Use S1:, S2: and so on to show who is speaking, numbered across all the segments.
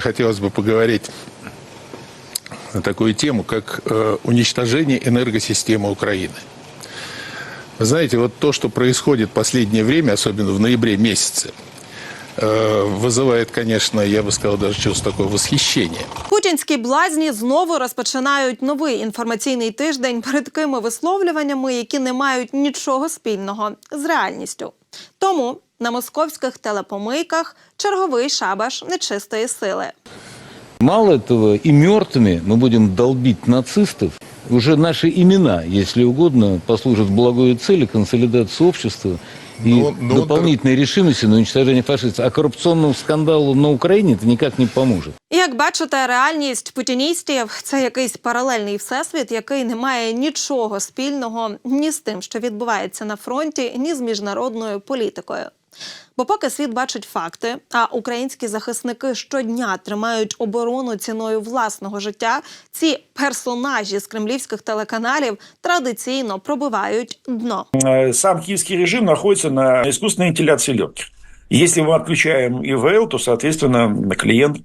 S1: Хотелось бы поговорить на такую тему, как э, уничтожение энергосистемы Украины. Вы знаете, вот то, что происходит в последнее время, особенно в ноябре месяце, э, вызывает, конечно, я бы сказал, даже чувство такое восхищение.
S2: Путінські блазні знову розпочинають новий інформаційний тиждень перед такими висловлюваннями, які не мають нічого спільного з реальністю. Тому на московських телепомийках черговий шабаш нечистої сили.
S3: Мало этого, и мертвыми мы будем долбить нацистов. Уже наши имена, если угодно, послужат благой цели консолидации общества и
S1: Ну, ну,
S3: дополнительной решимости на уничтожение фашистов. А коррупционному скандалу на Украине это никак не поможет.
S2: І як бачите, реальність путіністів це якийсь паралельний всесвіт, який не має нічого спільного ні з тим, що відбувається на фронті, ні з міжнародною політикою. Бо поки світ бачить факти, а українські захисники щодня тримають оборону ціною власного життя, ці персонажі з кремлівських телеканалів традиційно пробивають дно.
S4: Э, сам киевский режим находится на искусственной вентиляции легких. Если мы отключаем ИВЛ, то, соответственно, клиент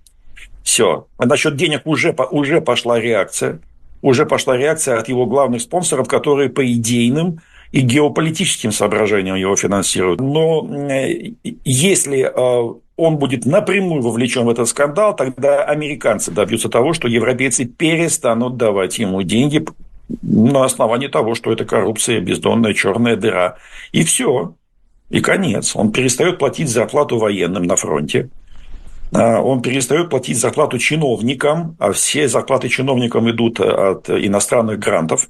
S4: все. А насчет денег уже, по- уже пошла реакция. Уже пошла реакция от его главных спонсоров, которые по идейным И геополитическим соображениям его финансируют. Но э, если э, он будет напрямую вовлечен в этот скандал, тогда американцы добьются того, что европейцы перестанут давать ему деньги на основании того, что это коррупция, бездонная черная дыра. И все. И конец. Он перестает платить зарплату военным на фронте. А, Он перестает платить зарплату чиновникам, а все зарплаты чиновникам идут от иностранных грантов.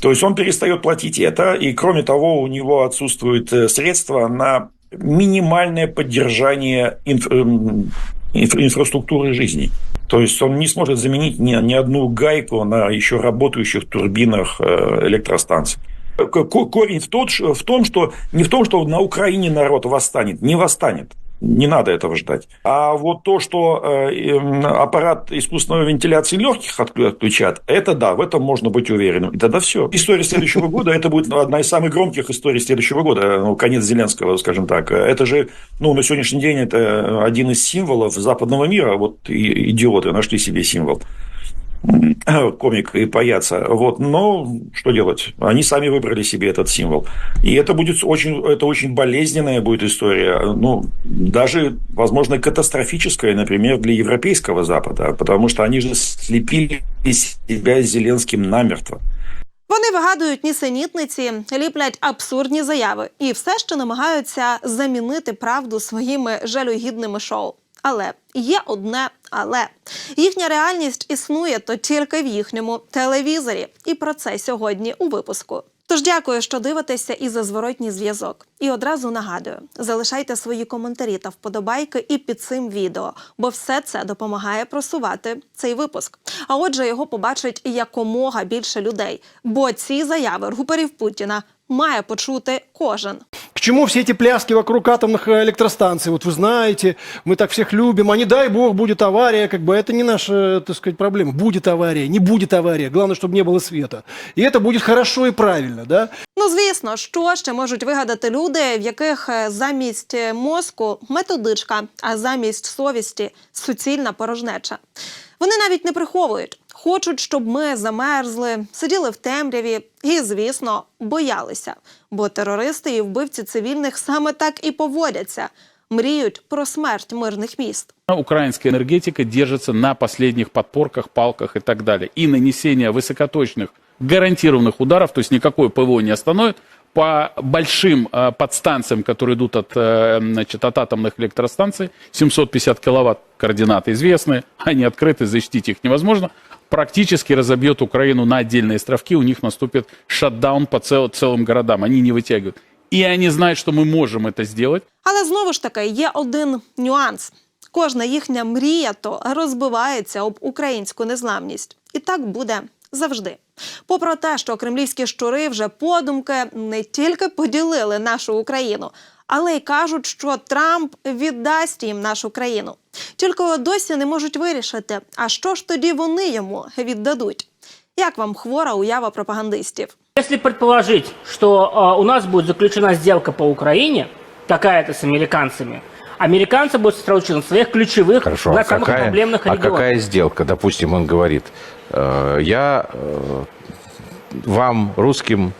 S4: То есть он перестает платить это, и кроме того, у него отсутствуют э, средства на минимальное поддержание инф- эм, инфра- инфраструктуры жизни. То есть он не сможет заменить ни, ни одну гайку на еще работающих турбинах э, электростанций. Ко- ко- Корень в том, что не в том, что на Украине народ восстанет, не восстанет. Не надо этого ждать. А вот то, что э, эм, аппарат искусственной вентиляции легких отклю- отключат, это да, в этом можно быть уверенным. И тогда все. История следующего года, это будет одна из самых громких историй следующего года, ну, конец Зеленского, скажем так. Это же, ну, на сегодняшний день это один из символов западного мира. Вот идиоты нашли себе символ комик и паяца. Вот. Но что делать? Они сами выбрали себе этот символ. И это будет очень, это очень болезненная будет история. Ну, даже, возможно, катастрофическая, например, для Европейского Запада. Потому что они же слепили себя с Зеленским намертво.
S2: Вони вигадують нісенітниці, ліплять абсурдні заяви і все ще намагаються замінити правду своїми жалюгідними шоу. Але є одне але їхня реальність існує то тільки в їхньому телевізорі. І про це сьогодні у випуску. Тож дякую, що дивитеся і за зворотній зв'язок. І одразу нагадую: залишайте свої коментарі та вподобайки і під цим відео, бо все це допомагає просувати цей випуск. А отже, його побачить якомога більше людей, бо ці заяви руперів Путіна має почути кожен.
S5: К чему все эти пляски вокруг атомных э, электростанций? Вот вы знаете, мы так всех любим, а не дай бог будет авария, как бы это не наша, так сказать, проблема. Будет авария, не будет авария, главное, чтобы не было света. И это будет хорошо и правильно, да?
S2: Ну, звісно, що ще можуть вигадати люди, в яких е, замість е, мозку методичка, а замість совісті суцільна порожнеча. Вони навіть не приховують, хочуть, щоб ми замерзли, сиділи в темряві і, звісно, боялися. Бо терористи і вбивці цивільних саме так і поводяться, мріють про смерть мирних міст.
S6: Украинская энергетика держится на последних подпорках, палках и так далее. И нанесение высокоточных гарантированных ударов, то есть никакое ПВО не остановит, по большим э, подстанциям, которые идут от, э, значит, от атомных электростанций, 750 киловатт координаты известны, они открыты, защитить их невозможно, практически разобьет Украину на отдельные островки, у них наступит шатдаун по цел- целым городам, они не вытягивают. И они знают, что мы можем это сделать,
S2: Але знову ж таки є один нюанс: кожна їхня мрія то розбивається об українську незламність, і так буде завжди. Попри те, що кремлівські щури вже подумки не тільки поділили нашу Україну, але й кажуть, що Трамп віддасть їм нашу країну. Тільки досі не можуть вирішити, а що ж тоді вони йому віддадуть. Як вам хвора уява пропагандистів?
S7: Если предположить, э, у нас будет заключена сделка по Украине, какая-то с американцами, Американцы будут сосредоточены на своих ключевых,
S8: Хорошо,
S7: на
S8: а
S7: самых
S8: какая,
S7: проблемных
S8: а
S7: регионах.
S8: какая сделка? Допустим, он говорит, э, я э, вам, русским,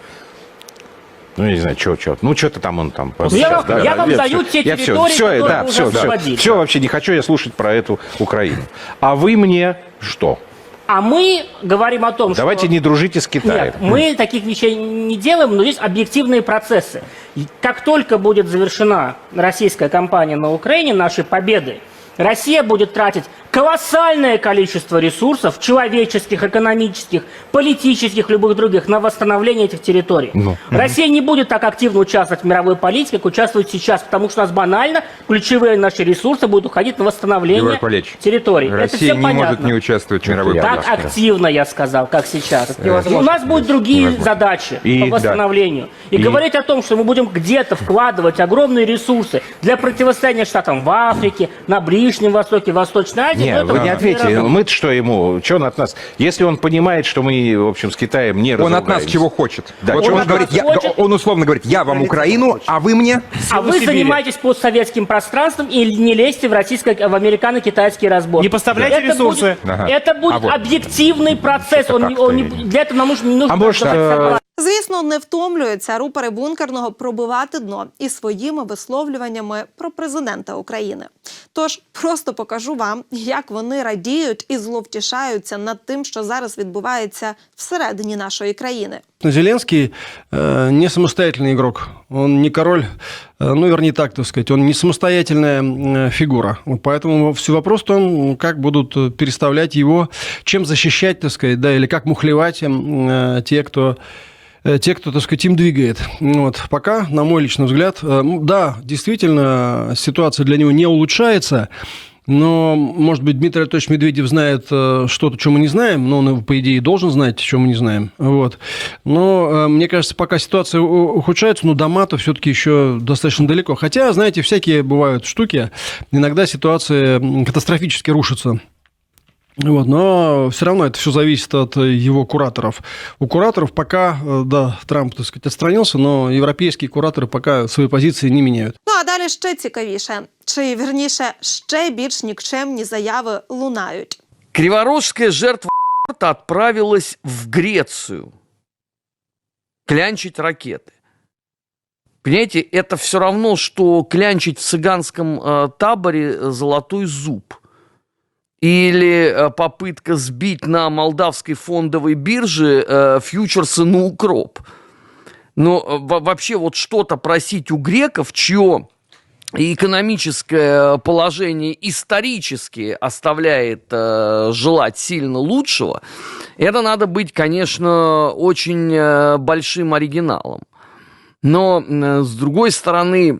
S8: ну, я не знаю, что, что, ну, что-то там он там...
S7: Ну, я вам- я вам даю те
S8: я
S7: территории,
S8: все,
S7: которые
S8: да, все,
S7: уже
S8: все,
S7: освободили.
S8: все, вообще не хочу я слушать про эту Украину. А вы мне что?
S7: А мы говорим о том,
S8: Давайте
S7: что...
S8: не дружите с Китаем.
S7: Нет, мы таких вещей не делаем, но есть объективные процессы. И Как только будет завершена российская кампания на Украине, нашей победы, Россия будет тратить колоссальное количество ресурсов, человеческих, экономических, политических, любых других, на восстановление этих территорий.
S8: Ну.
S7: Россия не будет так активно участвовать в мировой политике, как участвует сейчас, потому что у нас банально ключевые наши ресурсы будут уходить на восстановление территорий.
S9: Россия не
S7: понятно.
S9: может не участвовать в мировой
S8: я
S7: Так
S9: политике.
S7: активно, я сказал, как сейчас.
S9: Невозможно.
S7: у нас будут другие
S9: Невозможно.
S7: задачи
S8: И,
S7: по
S8: да.
S7: восстановлению. И,
S8: И-
S7: говорить о том, что мы будем где-то вкладывать огромные ресурсы для противостояния штатам в Африке, на Ближнем Востоке, в Восточной Азии.
S8: Не,
S7: ну, это
S8: вы не ответите.
S7: разговор.
S8: Мы-то что ему? Что он от нас? Если он понимает, что мы, в общем, с Китаем не
S9: Он от нас чего хочет?
S8: Да,
S9: вот он,
S7: он
S9: говорит, я,
S7: хочет?
S9: он условно говорит, я вам Украину, а вы мне
S7: А вы
S6: Сибири.
S7: занимаетесь постсоветским пространством и не лезьте в, российско- в американо-китайские разборки.
S6: Не поставляйте
S7: это
S6: ресурсы.
S7: Будет,
S9: Ага.
S7: Это будет
S9: А вот.
S7: объективный процесс. Он, не-
S9: как-то
S7: он не- для этого нам нужно, не нужно
S8: А может.
S2: Звісно, не втомлюються рупори бункерного пробивати дно і своїми висловлюваннями про президента України. Тож просто покажу вам, як вони радіють і зловтішаються над тим, що зараз відбувається всередині нашої країни.
S5: Зеленский э, не самостоятельный игрок. Он не король, э, ну, вернее так, так сказать, он не самостоятельная э, фигура. Вот поэтому все вопрос в том, как будут э, переставлять его, чем защищать, так сказать, да, или как мухлевать им, э, те, кто э, те, кто, так сказать, им двигает. Вот. Пока, на мой личный взгляд, э, да, действительно, ситуация для него не улучшается, но, может быть, Дмитрий Анатольевич Медведев знает э, что-то, что мы не знаем, но он, по идее, должен знать, что мы не знаем. Вот. Но, э, мне кажется, пока ситуация ухудшается, но до мата все-таки еще достаточно далеко. Хотя, знаете, всякие бывают штуки. Иногда ситуация катастрофически рушится. Вот, но все равно это все зависит от э, его кураторов. У кураторов пока, э, да, Трамп, так сказать, отстранился, но европейские кураторы пока свои позиции не меняют.
S2: Ну а далі ще цікавіше, чи вірніше ще більш нікчемні заяви лунають.
S10: Криворожская жертва отправилась в Грецию клянчить ракеты. Понимаете, это все равно, что клянчить в цыганском э, таборе э, золотой зуб. Или э, попытка сбить на молдавской фондовой бирже э, фьючерсы на укроп. Но э, во- вообще вот что-то просить у греков, чье экономическое положение исторически оставляет э, желать сильно лучшего, это надо быть, конечно, очень большим оригиналом. Но, э, с другой стороны,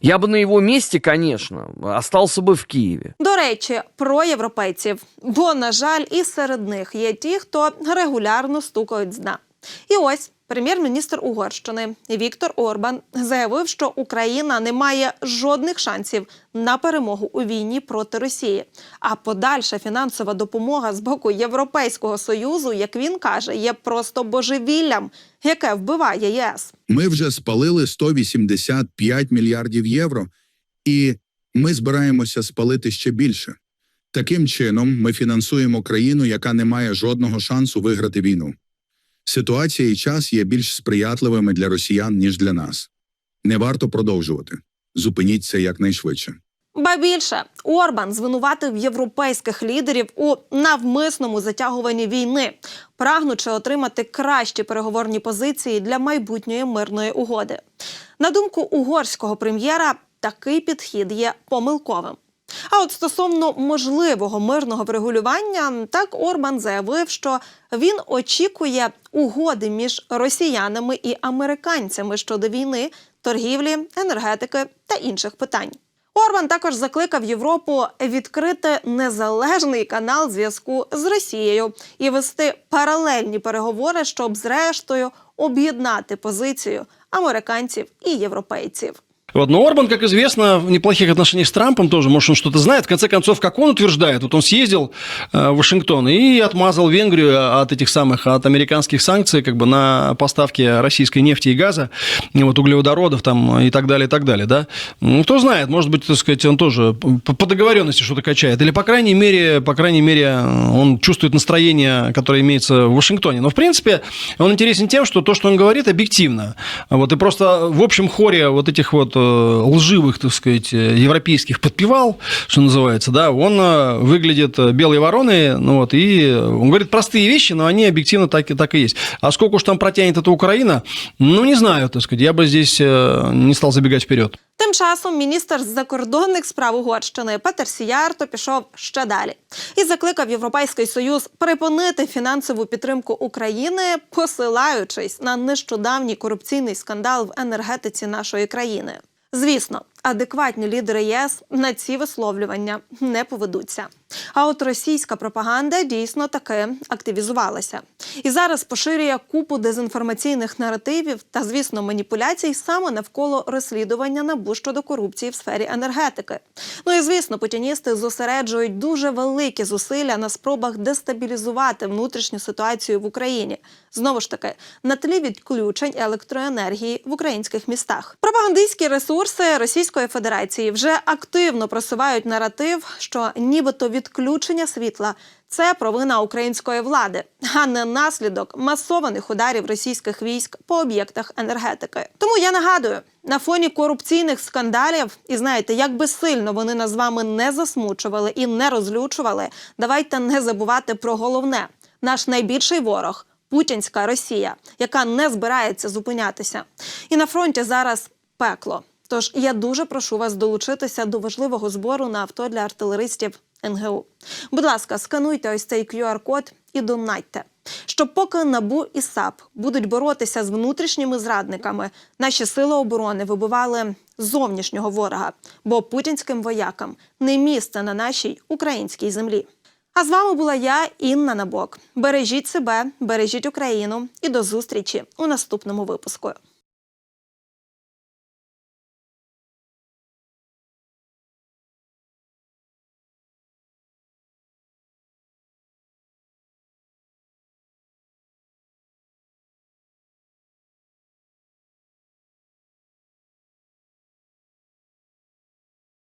S10: я би на його місці, звісно, остався би в Києві.
S2: До речі, про європейців, бо на жаль, і серед них є ті, хто регулярно стукають з дна. І ось прем'єр-міністр Угорщини Віктор Орбан заявив, що Україна не має жодних шансів на перемогу у війні проти Росії. А подальша фінансова допомога з боку Європейського союзу, як він каже, є просто божевіллям, яке вбиває ЄС.
S11: Ми вже спалили 185 мільярдів євро, і ми збираємося спалити ще більше. Таким чином, ми фінансуємо країну, яка не має жодного шансу виграти війну. Ситуація і час є більш сприятливими для росіян, ніж для нас. Не варто продовжувати. Зупиніть це якнайшвидше.
S2: Ба більше Орбан звинуватив європейських лідерів у навмисному затягуванні війни, прагнучи отримати кращі переговорні позиції для майбутньої мирної угоди. На думку угорського прем'єра, такий підхід є помилковим. А от стосовно можливого мирного врегулювання, так Орбан заявив, що він очікує угоди між росіянами і американцями щодо війни, торгівлі, енергетики та інших питань. Орбан також закликав Європу відкрити незалежний канал зв'язку з Росією і вести паралельні переговори, щоб зрештою об'єднати позицію американців і європейців.
S5: Вот. Но Орбан, как известно, в неплохих отношениях с Трампом тоже, может, он что-то знает. В конце концов, как он утверждает, вот он съездил э, в Вашингтон и отмазал Венгрию от этих самых, от американских санкций как бы на поставки российской нефти и газа, вот углеводородов там и так далее, и так далее, да. Ну, кто знает, может быть, так сказать, он тоже по, по договоренности что-то качает. Или, по крайней мере, по крайней мере, он чувствует настроение, которое имеется в Вашингтоне. Но, в принципе, он интересен тем, что то, что он говорит, объективно. Вот, и просто в общем хоре вот этих вот э, лживых, так сказать, э, европейских подпевал, что называется, да, он э, выглядит э, белой вороной, ну вот, и он говорит простые вещи, но они объективно так и, так и есть. А сколько уж там протянет эта Украина, ну, не знаю, так сказать, я бы здесь э, не стал забегать вперед.
S2: Тим часом міністр з закордонних справ Угорщини Петер Сіярто пішов ще далі і закликав Європейський Союз припинити фінансову підтримку України, посилаючись на нещодавній корупційний скандал в енергетиці нашої країни. Звісно, адекватні лідери ЄС на ці висловлювання не поведуться. А от російська пропаганда дійсно таки активізувалася і зараз поширює купу дезінформаційних наративів та, звісно, маніпуляцій саме навколо розслідування НАБУ щодо корупції в сфері енергетики. Ну і звісно, путіністи зосереджують дуже великі зусилля на спробах дестабілізувати внутрішню ситуацію в Україні. Знову ж таки, на тлі відключень електроенергії в українських містах. Пропагандистські ресурси Російської Федерації вже активно просувають наратив, що нібито відключення світла це провина української влади, а не наслідок масованих ударів російських військ по об'єктах енергетики. Тому я нагадую, на фоні корупційних скандалів, і знаєте, як би сильно вони нас з вами не засмучували і не розлючували, давайте не забувати про головне: наш найбільший ворог. Путінська Росія, яка не збирається зупинятися, і на фронті зараз пекло. Тож я дуже прошу вас долучитися до важливого збору на авто для артилеристів НГУ. Будь ласка, скануйте ось цей QR-код і донатьте. Щоб поки НАБУ і САП будуть боротися з внутрішніми зрадниками, наші сили оборони вибивали зовнішнього ворога, бо путінським воякам не місце на нашій українській землі. А з вами була я, Інна Набок. Бережіть себе, бережіть Україну і до зустрічі у наступному випуску.